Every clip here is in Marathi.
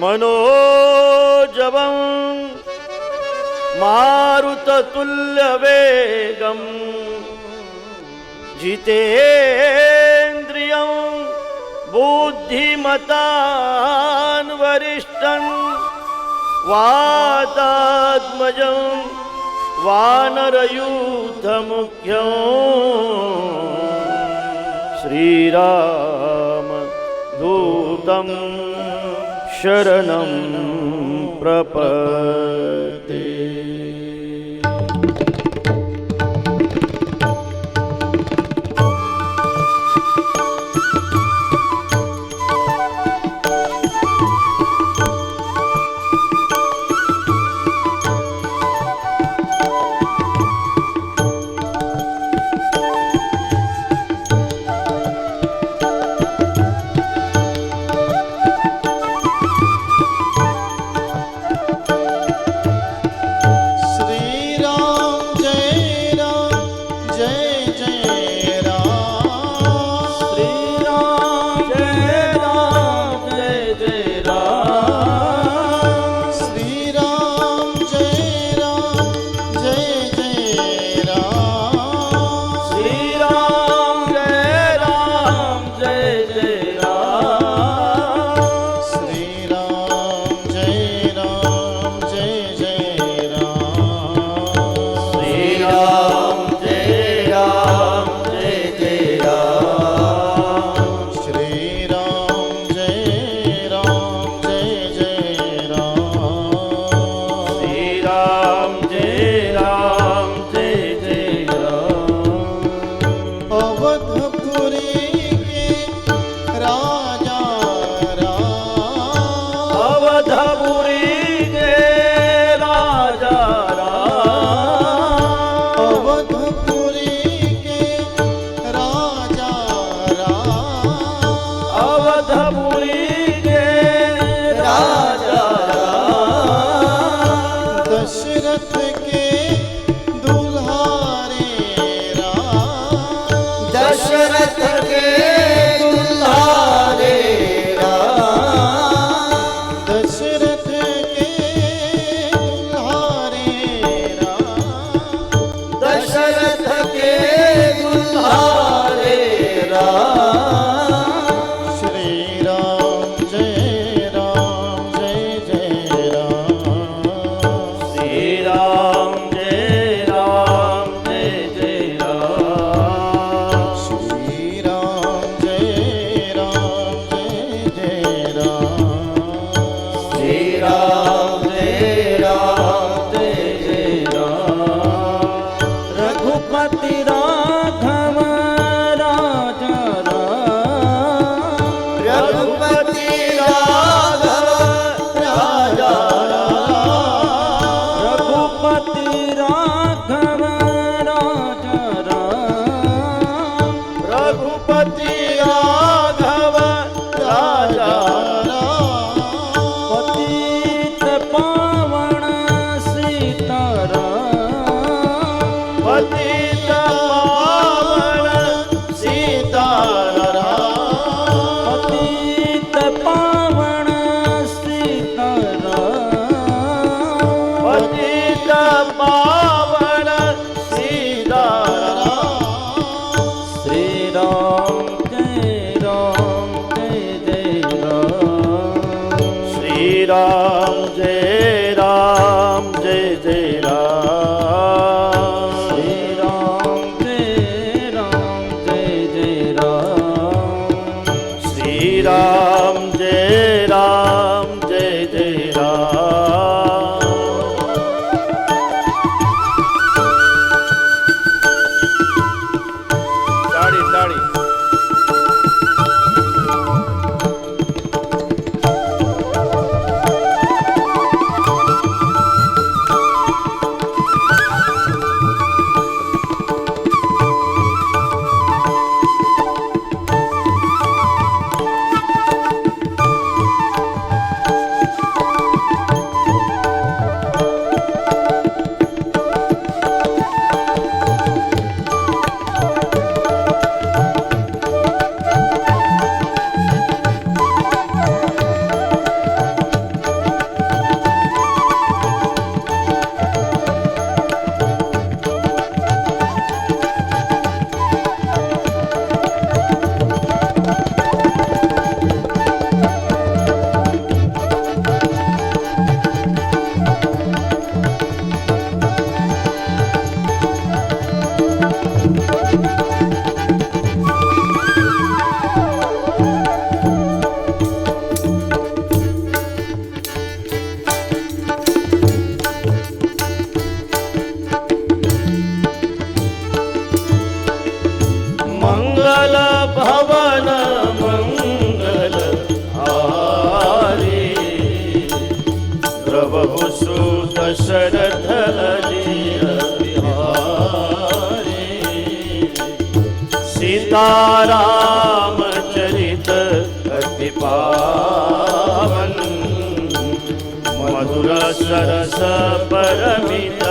मनोजवं मारुततुल्यवेगं जितेन्द्रियं बुद्धिमतान् वरिष्ठं वातात्मजं वानरयूथमुख्यं श्रीरामधूतम् शरणं प्रपद्ये 주시리라. सीतारामचरित अति पावन। मधुर सरस परमित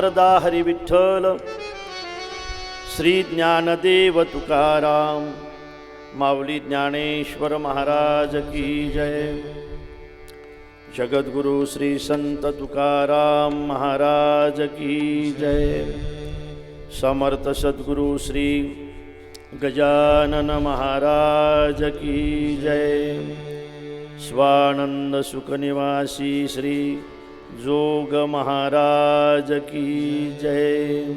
वरदा कवरदा हरी विठ्ठल। श्री ज्ञानदेव तुकाराम माऊली ज्ञानेश्वर महाराज की जय। जगद्गुरु श्री संत तुकाराम महाराज की जय। समर्थ सद्गुरु श्री गजानन महाराज की जय। स्वानंद सुखनिवासी श्री जोग महाराज की जय।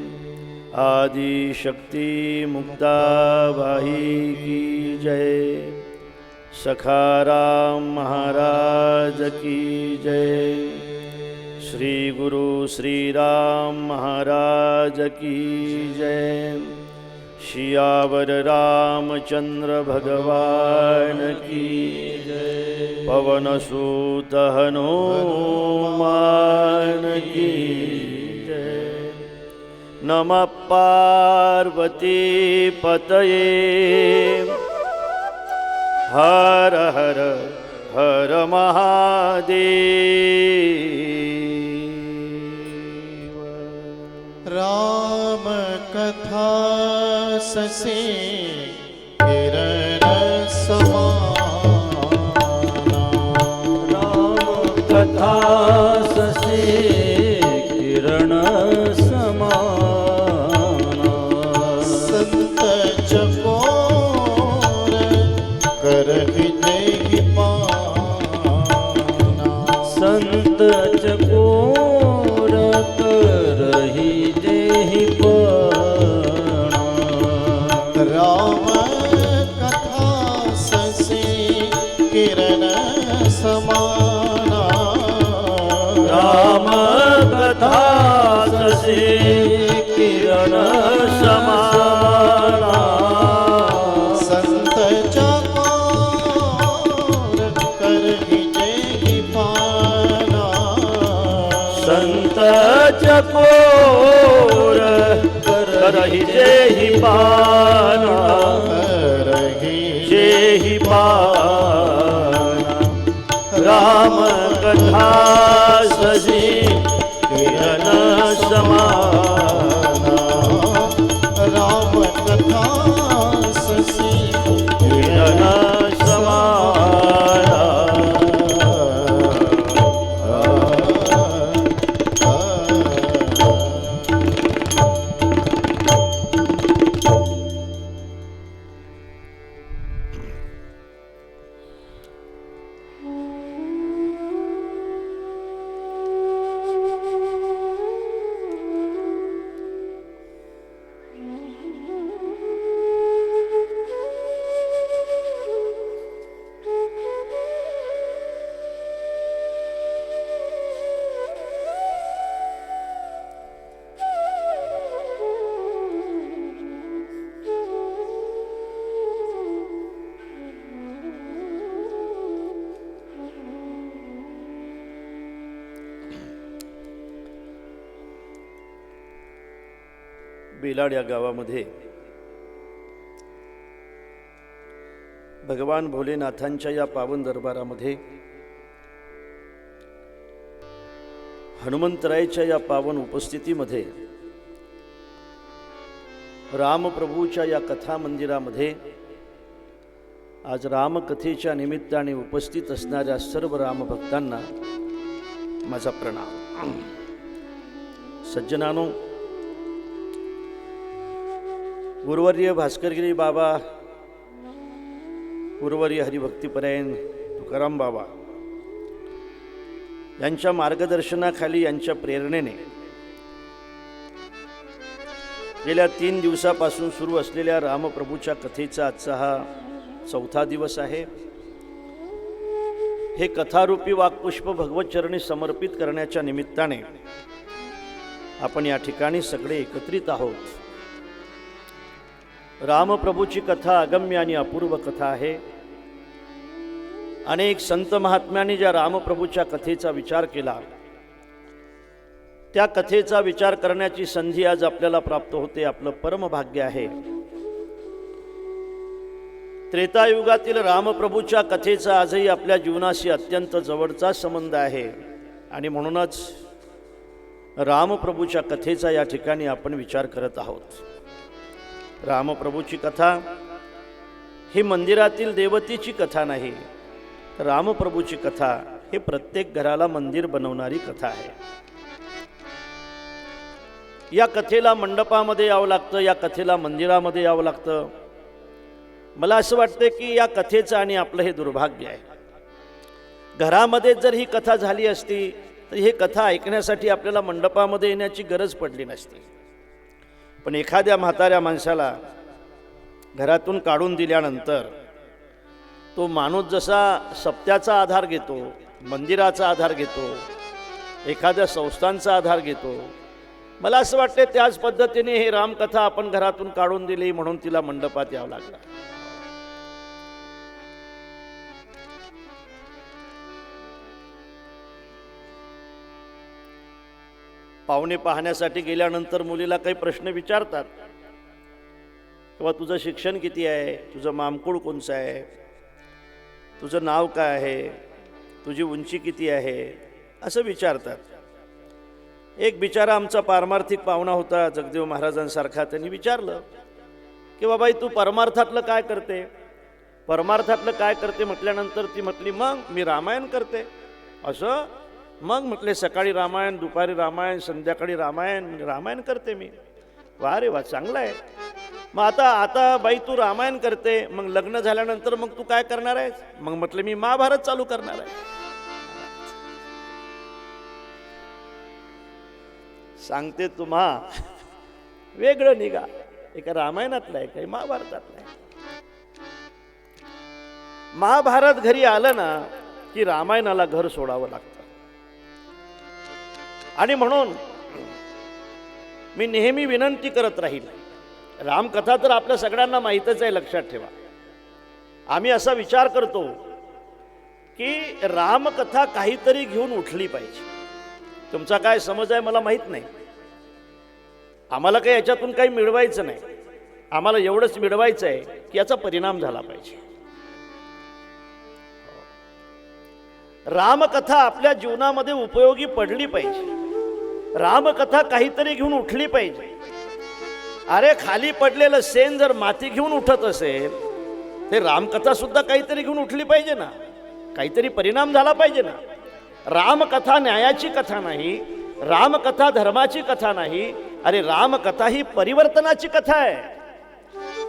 आदि शक्ति मुक्ताबाई की जय। सखाराम महाराज की जय। श्री गुरु श्री राम महाराज की जय। शियावर रामचंद्र भगवान की जय। पवन सूत हनुमान की जय। पार्वती पतये। हर हर हर महादेव। कथा ससे। राम कथा ससे बेलाड या गावामध्ये. भगवान भोलेनाथांच्या या पावन दरबारामध्ये हनुमंतरायच्या या पावन उपस्थितीमध्ये रामप्रभूच्या या कथा मंदिरामध्ये आज रामकथेच्या निमित्ताने उपस्थित असणाऱ्या सर्व रामभक्तांना माझा प्रणाम. सज्जनानो गुरुवर्य भास्करगिरी बाबा गुरुवर्य हरिभक्तीपरायण तुकाराम बाबा यांच्या मार्गदर्शनाखाली यांच्या प्रेरणेने गेल्या तीन दिवसापासून सुरू असलेल्या रामप्रभूच्या कथेचा आजचा हा चौथा दिवस आहे. हे कथारूपी वाक्पुष्प भगवतचरणी समर्पित करण्याच्या निमित्ताने आपण या ठिकाणी सगळे एकत्रित आहोत. रामप्रभूची कथा अगम्य आणि अपूर्व कथा आहे. अनेक संत महात्म्यांनी ज्या रामप्रभूच्या कथेचा विचार केला त्या कथेचा विचार करण्याची संधी आज आपल्याला प्राप्त होते आपलं परमभाग्य आहे. त्रेतायुगातील रामप्रभूच्या कथेचा आजही आपल्या जीवनाशी अत्यंत जवळचा संबंध आहे आणि म्हणूनच रामप्रभूच्या कथेचा या ठिकाणी आपण विचार करत आहोत. रामप्रभूची कथा ही मंदिरातील देवतेची कथा नाही. रामप्रभूची कथा हे प्रत्येक घराला मंदिर बनवणारी कथा आहे. या कथेला मंडपामध्ये यावं लागतं या कथेला मंदिरामध्ये यावं लागतं. मला असं वाटतं की या कथेचं आणि आपलं हे दुर्भाग्य आहे. घरामध्ये जर ही कथा झाली असती तर ही कथा ऐकण्यासाठी आपल्याला मंडपामध्ये येण्याची गरज पडली नसती. पण एखाद्या म्हाताऱ्या माणसाला घरातून काढून दिल्यानंतर तो माणूस जसा सप्त्याचा आधार घेतो मंदिराचा आधार घेतो एखाद्या संस्थांचा आधार घेतो मला असं वाटते त्याच पद्धतीने हे रामकथा आपण घरातून काढून दिली म्हणून तिला मंडपात यावं लागलं. पाहुणे पाहण्यासाठी गेल्यानंतर मुलीला काही प्रश्न विचारतात. किंवा तुझं शिक्षण किती आहे? तुझं मामकूळ कोणचं आहे? तुझं नाव काय आहे? तुझी उंची किती आहे? असं विचारतात. एक बिचारा आमचा पारमार्थिक पाहुणा होता जगदेव महाराजांसारखा. त्यांनी विचारलं की बाबाई तू परमार्थातलं काय करते? परमार्थातलं काय करते? म्हटल्यानंतर ती म्हटली मग मी रामायण करते. असं? मग म्हटले सकाळी रामायण दुपारी रामायण संध्याकाळी रामायण. रामायण करते मी. वा रे वा चांगलं आहे. मग आता आता बाई तू रामायण करते. मग लग्न झाल्यानंतर मग तू काय करणार आहेस? मग म्हटलं मी महाभारत चालू करणार आहे. सांगते तुम्हा वेगळं निघा. एका रामायणातलं आहे काही महाभारतातलं आहे. महाभारत घरी आलं ना की रामायणाला घर सोडावं लागतं. आणि म्हणून मी नेहमी विनंती करत राहील. रामकथा तर आपल्या सगळ्यांना माहीतच आहे लक्षात ठेवा. आम्ही असा विचार करतो की रामकथा काहीतरी घेऊन उठली पाहिजे. तुमचा काय समज आहे मला माहीत नाही. आम्हाला काही याच्यातून काही मिळवायचं नाही. आम्हाला एवढंच मिळवायचं आहे की याचा परिणाम झाला पाहिजे. रामकथा आपल्या जीवनामध्ये उपयोगी पडली पाहिजे. रामकथा काहीतरी घेऊन उठली पाहिजे. अरे खाली पडलेलं सेन जर माती घेऊन उठत असेल ते रामकथा सुद्धा काहीतरी घेऊन उठली पाहिजे ना. काहीतरी परिणाम झाला पाहिजे ना. रामकथा न्यायाची कथा नाही रामकथा धर्माची कथा नाही अरे रामकथा ही परिवर्तनाची कथा आहे.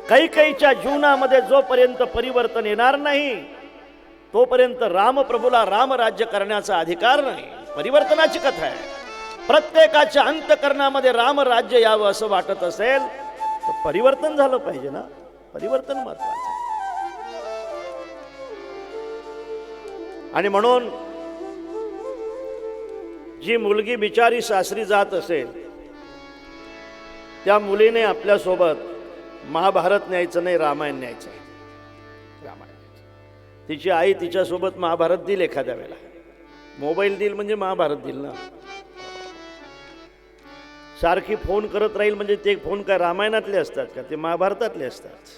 काही काहीच्या जीवनामध्ये जोपर्यंत परिवर्तन येणार नाही तोपर्यंत रामप्रभूला रामराज्य करण्याचा अधिकार नाही. परिवर्तनाची कथा आहे. प्रत्येकाच्या अंतकरणामध्ये रामराज्य यावं असं वाटत असेल तर परिवर्तन झालं पाहिजे ना? परिवर्तन महत्वाचं आणि म्हणून जी मुलगी बिचारी सासरी जात असेल त्या मुलीने आपल्यासोबत महाभारत न्यायचं नाही रामायण न्यायचं आहे. रामायण तिची आई तिच्यासोबत महाभारत देईल एखाद्या वेळेला. मोबाईल देईल म्हणजे महाभारत देईल ना? सारखी फोन करत राहील म्हणजे ते फोन काय रामायणातले असतात का? ते महाभारतातले असतात.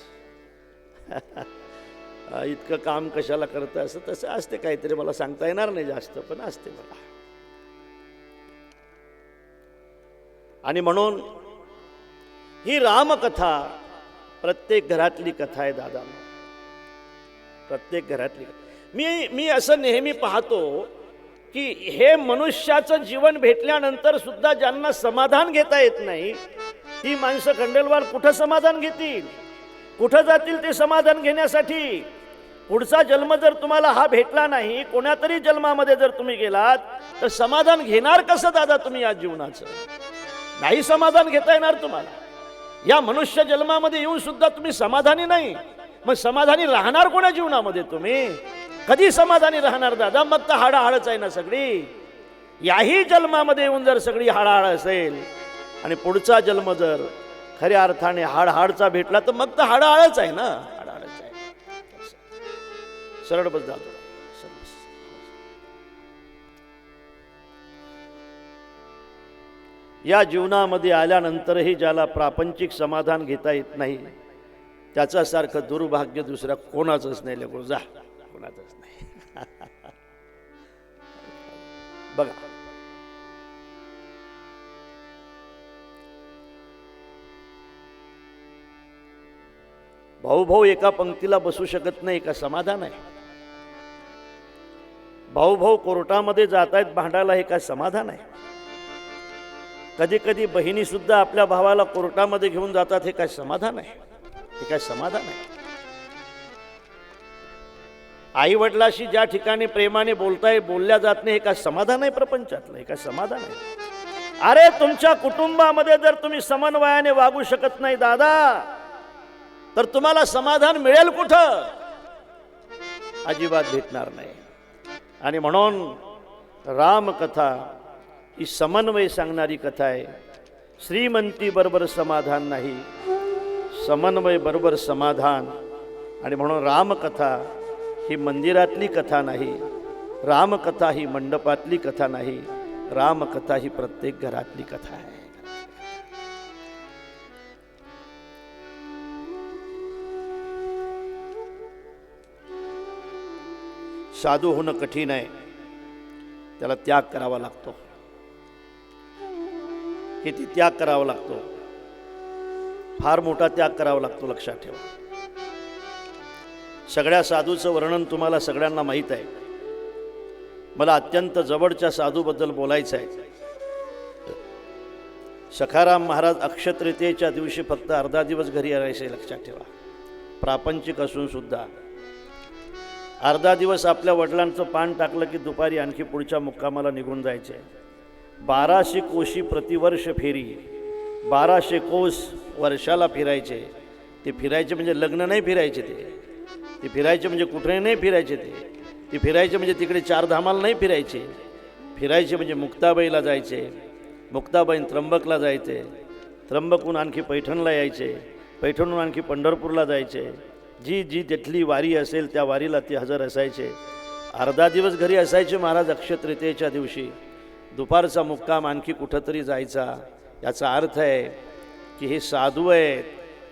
इतकं काम कशाला करतं असं? तसं असते काहीतरी. मला सांगता येणार नाही जास्त पण असते मला आणि म्हणून ही रामकथा प्रत्येक घरातली कथा आहे दादा. प्रत्येक घरातली मी मी असं नेहमी पाहतो की हे मनुष्याचं जीवन भेटल्यानंतर सुद्धा ज्यांना समाधान घेता येत नाही ती माणसं खंडेलवार कुठं समाधान घेतील? कुठं जातील ते समाधान घेण्यासाठी? पुढचा जन्म जर तुम्हाला हा भेटला नाही कोणातरी जन्मामध्ये जर तुम्ही गेलात तर समाधान घेणार कसं दादा तुम्ही या जीवनाचं? नाही समाधान घेता येणार तुम्हाला. या मनुष्य जन्मामध्ये येऊन सुद्धा तुम्ही समाधानी नाही. मग समाधानी राहणार कोणा जीवनामध्ये तुम्ही? कधी समाधानी राहणार दादा? मग तर हाडाहाडच आहे ना सगळी. याही जन्मामध्ये येऊन जर सगळी हाडाहाड असेल आणि पुढचा जन्म जर खऱ्या अर्थाने हाडहाडचा भेटला तर मग तर हाडाहाळच आहे ना? हाडाहाळच आहे. सरळ बस या जीवनामध्ये आल्यानंतरही ज्याला प्रापंचिक समाधान घेता येत नाही त्याच्यासारखं दुर्भाग्य दुसऱ्या कोणाचंच नाही. लेकरू जा कोणाचंच नाही. बघा. भाऊ भाऊ एका पंक्तीला बसू शकत नाही का समाधान आहे. भाऊ भाऊ कोर्टामध्ये जात आहेत भांडायला हे काय समाधान आहे. कधी कधी बहिणी सुद्धा आपल्या भावाला कोर्टामध्ये घेऊन जातात हे काय समाधान आहे? हे काय समाधान आहे? आई वडिलाशी ज्या ठिकाणी प्रेमाने बोलताय बोलल्या जात नाही हे काय समाधान आहे प्रपंचातलं? हे काय समाधान आहे? अरे तुमच्या कुटुंबामध्ये जर तुम्ही समन्वयाने वागू शकत नाही दादा तर तुम्हाला समाधान मिळेल कुठं? अजिबात भेटणार नाही. आणि म्हणून रामकथा ही समन्वय सांगणारी कथा आहे. श्रीमंती बरोबर समाधान नाही समन्वय बरोबर समाधान. आणि म्हणून रामकथा ही मंदिरातली कथा नाही रामकथा ही मंडपातली कथा नाही रामकथा ही प्रत्येक घरातली कथा आहे. साधू होणं कठीण आहे त्याला त्याग करावा लागतो. किती त्याग करावा लागतो? फार मोठा त्याग करावा लागतो लक्षात ठेवा. सगळ्या साधूचं वर्णन तुम्हाला सगळ्यांना माहीत आहे. मला अत्यंत जवळच्या साधूबद्दल बोलायचं आहे. सखाराम महाराज अक्षतृतीयेच्या दिवशी फक्त अर्धा दिवस घरी राहायचे लक्षात ठेवा. प्रापंचिक असून सुद्धा. अर्धा दिवस आपल्या वडिलांचं पान टाकलं की दुपारी आणखी पुढच्या मुक्कामाला निघून जायचे. बाराशे कोशी प्रतिवर्ष फेरी बाराशे कोस वर्षाला फिरायचे. ते फिरायचे म्हणजे लग्न नाही फिरायचे ते. ते फिरायचे म्हणजे कुठेही नाही फिरायचे ते. ते फिरायचे म्हणजे तिकडे चारधामाला नाही फिरायचे. फिरायचे म्हणजे मुक्ताबाईला जायचे. मुक्ताबाईन त्र्यंबकला जायचे. त्र्यंबकहून आणखी पैठणला यायचे. पैठणहून आणखी पंढरपूरला जायचे. जी जी तिथली वारी असेल त्या वारीला ते हजर असायचे. अर्धा दिवस घरी असायचे महाराज अक्षतृतीयेच्या दिवशी. दुपारचा मुक्काम आणखी कुठंतरी जायचा. याचा अर्थ आहे की हे साधू आहेत.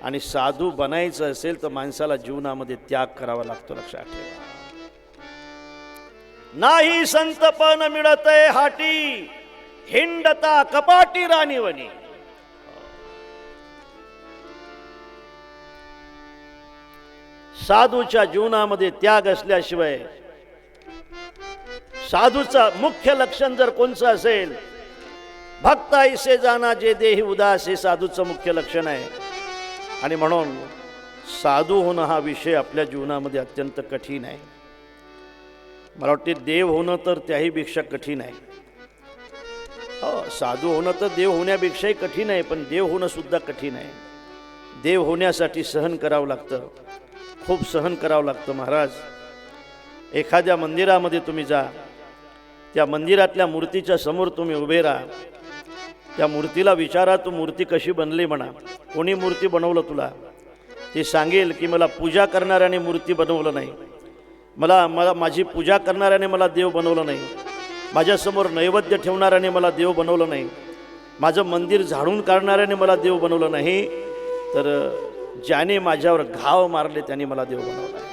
आणि साधू बनायचं असेल तर माणसाला जीवनामध्ये त्याग करावा लागतो लक्षात ठेवा. नाही संतपन मिळतय हाटी हिंडता कपाटी राणीवणी साधूच्या जीवनामध्ये त्याग असल्याशिवाय साधूचं मुख्य लक्षण जर कोणचं असेल भक्त ऐसे जाना जे देही उदास हे साधूचं मुख्य लक्षण आहे. आणि म्हणून साधू होणं हा विषय आपल्या जीवनामध्ये अत्यंत कठीण आहे. मला वाटते देव होणं तर त्याहीपेक्षा कठीण आहे. हो साधू होणं तर देव होण्यापेक्षाही कठीण आहे पण देव होणं सुद्धा कठीण आहे. देव होण्यासाठी सहन करावं लागतं. खूप सहन करावं लागतं महाराज. एखाद्या मंदिरामध्ये तुम्ही जा. त्या मंदिरातल्या मूर्तीच्या समोर तुम्ही उभे राहा. त्या मूर्तीला विचारा तू मूर्ती कशी बनली म्हणा. कोणी मूर्ती बनवलं तुला? ते सांगेल की मला पूजा करणाऱ्याने मूर्ती बनवलं नाही. मला मला माझी पूजा करणाऱ्याने मला देव बनवलं नाही. माझ्यासमोर नैवेद्य ठेवणाऱ्याने मला देव बनवलं नाही. माझं मंदिर झाडून काढणाऱ्याने मला देव बनवलं नाही. तर ज्याने माझ्यावर घाव मारले त्याने मला देव बनवला.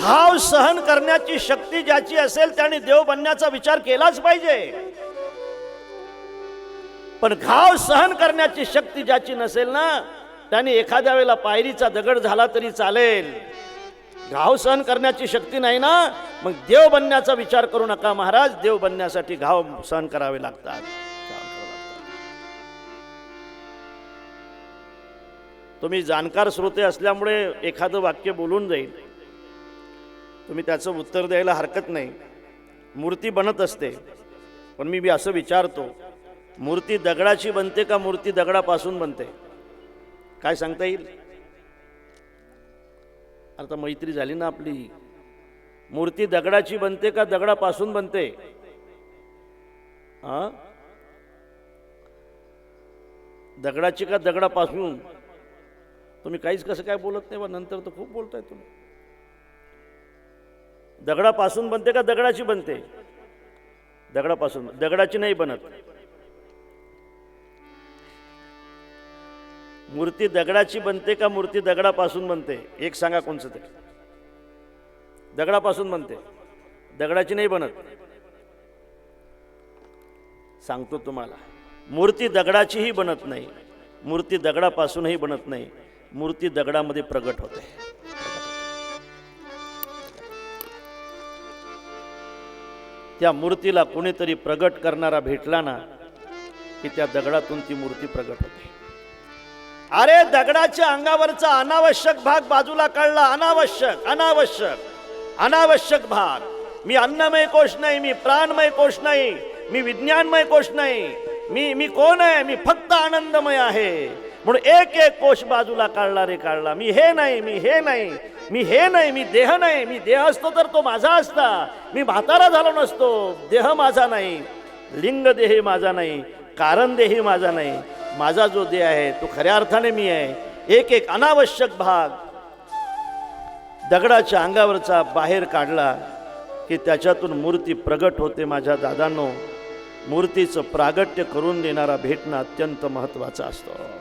घाव सहन करण्याची शक्ती ज्याची असेल त्याने देव बनण्याचा विचार केलाच पाहिजे. पण घाव सहन करण्याची शक्ती ज्याची नसेल ना त्याने एखाद्या वेळेला पायरीचा दगड झाला तरी चालेल. घाव सहन करण्याची शक्ती नाही ना मग देव बनण्याचा विचार करू नका महाराज देव बनण्यासाठी घाव सहन करावे लागतात. तुम्ही जाणकार श्रोते असल्यामुळे एखादं वाक्य बोलून जाईल. तुम्ही त्याचं उत्तर द्यायला हरकत नाही. मूर्ती बनत असते. पण मी बी असं विचारतो मूर्ती दगडाची बनते का मूर्ती दगडापासून बनते? काय सांगता येईल? आता मैत्री झाली ना आपली. मूर्ती दगडाची बनते का दगडापासून बनते? हा दगडाची का दगडापासून? तुम्ही काहीच कसं काय बोलत नाही बा नंतर तर खूप बोलताय तुम्ही. दगडापासून बनते का दगडाची बनते? दगडापासून दगडाची नाही बनत. मूर्ती दगडाची बनते का मूर्ती दगडापासून बनते? एक सांगा कोणचं ते? दगडापासून बनते. दगडाची नाही बनत. सांगतो तुम्हाला. मूर्ती दगडाचीही बनत नाही. मूर्ती दगडापासूनही बनत नाही. मूर्ती दगडामध्ये प्रगट होते. त्या मूर्तीला कोणीतरी प्रगट करणारा भेटला ना की त्या दगडातून ती मूर्ती प्रगट होते. अरे दगडाच्या अंगावरचा अनावश्यक भाग बाजूला काढला. अनावश्यक अनावश्यक अनावश्यक भाग. मी अन्नमय कोश नाही मी प्राणमय कोश नाही मी विज्ञानमय कोश नाही. मी मी कोण आहे? मी फक्त आनंदमय आहे. म्हणून एक एक कोश बाजूला काढला रे काढला. मी हे नाही मी हे नाही मी हे नाही मी देह नाही मी देह असतो तर तो माझा असता. मी म्हातारा झालो नसतो देह माझा नाही. लिंग देही माझा नाही कारण देही माझा नाही. माझा जो देह आहे तो खऱ्या अर्थाने मी आहे. एक एक अनावश्यक भाग दगडाच्या अंगावरचा बाहेर काढला की त्याच्यातून मूर्ती प्रगट होते माझ्या दादांनो. मूर्तीचं प्रागट्य करून देणारा भेटणं अत्यंत महत्त्वाचं असतं.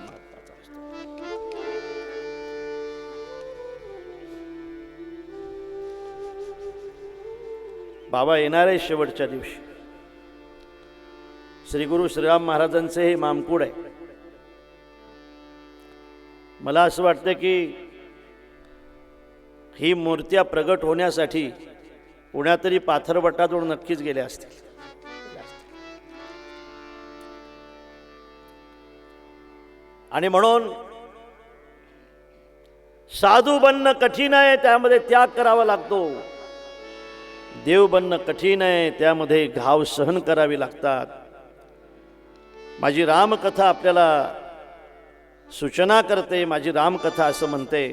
बाबा येणार आहे शेवटच्या दिवशी. श्री गुरु श्रीराम महाराजांचे हे मामकूड आहे. मला असं वाटतं की ही मूर्त्या प्रगट होण्यासाठी कुणातरी पाथरवटातून नक्कीच गेले असतील. आणि म्हणून साधू बनणं कठीण आहे त्यामध्ये त्याग करावा लागतो. देव बनणं कठीण आहे त्यामध्ये घाव सहन करावे लागतात. माझी रामकथा आपल्याला सूचना करते माझी रामकथा असं म्हणते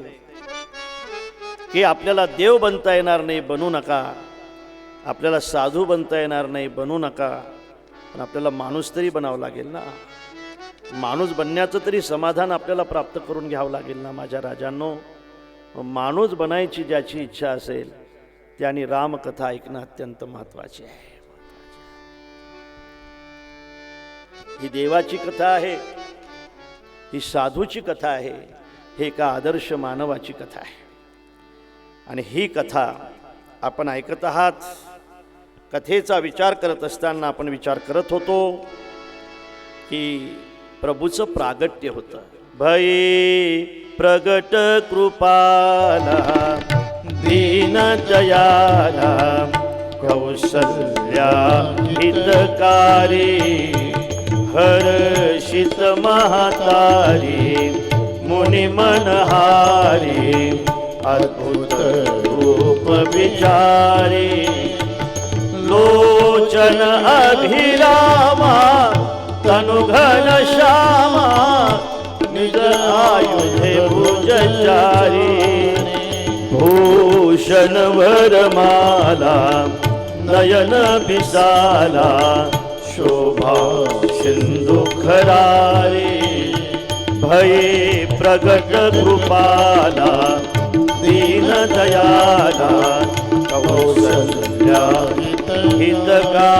की आपल्याला देव बनता येणार नाही बनू नका. आपल्याला साधू बनता येणार नाही बनू नका. पण आपल्याला माणूस तरी बनावं लागेल ना. माणूस बनण्याचं तरी समाधान आपल्याला प्राप्त करून घ्यावं लागेल ना माझ्या राजांनो. माणूस बनायची ज्याची इच्छा असेल त्याने रामकथा ऐकणं अत्यंत महत्त्वाचे आहे. ही देवाची कथा आहे ही साधूची कथा आहे हे एका आदर्श मानवाची कथा आहे. आणि ही कथा आपण ऐकत आहात कथेचा विचार करत असताना आपण विचार करत होतो की प्रभूचं प्रागट्य होतं. भई प्रगट कृपाला दीन दयाला कौसल्या हितकारी हर्षित महातारी मुनिमनहारी अद्भुत रूप विचारी लोचन अभिरामा तनुघन श्यामा निज आयुधे भुजचारी। क्षणभर माला नयन पिसाला शोभा सिंधु खरारे भये प्रगट कृपाला दीनदयाला कौसल्या हितका